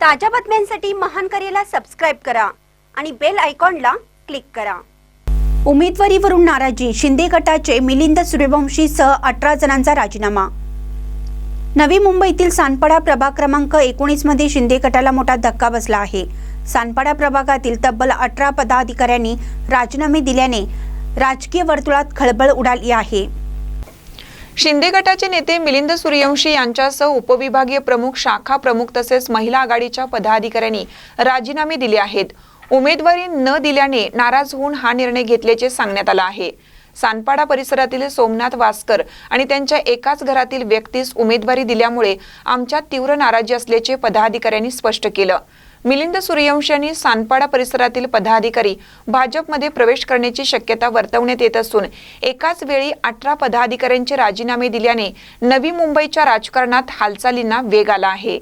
ताज्या बातम्यांसाठी महान करेला सबस्क्राईब करा आणि बेल आयकॉनला क्लिक करा. उमेदवारीवरून नाराजी शिंदे गटाचे मिलिंद सूर्यवंशीसह अठरा जणांचा राजीनामा. नवी मुंबईतील सानपाडा प्रभाग क्रमांक एकोणीसमध्ये शिंदे गटाला मोठा धक्का बसला आहे. सानपाडा प्रभागातील तब्बल अठरा पदाधिकाऱ्यांनी राजीनामे दिल्याने राजकीय वर्तुळात खळबळ उडाली आहे. शिंदे गटाचे नेते मिलिंद सूर्यवंशी यांच्यासह उपविभागीय प्रमुख शाखा प्रमुख तसेच महिला आघाडीच्या पदाधिकाऱ्यांनी राजीनामे दिले आहेत. उमेदवारी न दिल्याने नाराज होऊन हा निर्णय घेतल्याचे सांगण्यात आलं आहे. सानपाडा परिसरातील सोमनाथ वासकर आणि त्यांच्या एकाच घरातील व्यक्तीस उमेदवारी दिल्यामुळे आमच्यात तीव्र नाराजी असल्याचे पदाधिकाऱ्यांनी स्पष्ट केलं. मिलिंद सूर्यवंशी यांनी सानपाडा परिसरातील पदाधिकारी भाजपमध्ये प्रवेश करण्याची शक्यता वर्तवण्यात येत असून एकाच वेळी अठरा पदाधिकाऱ्यांचे राजीनामे दिल्याने नवी मुंबईच्या राजकारणात हालचालींना वेग आला आहे.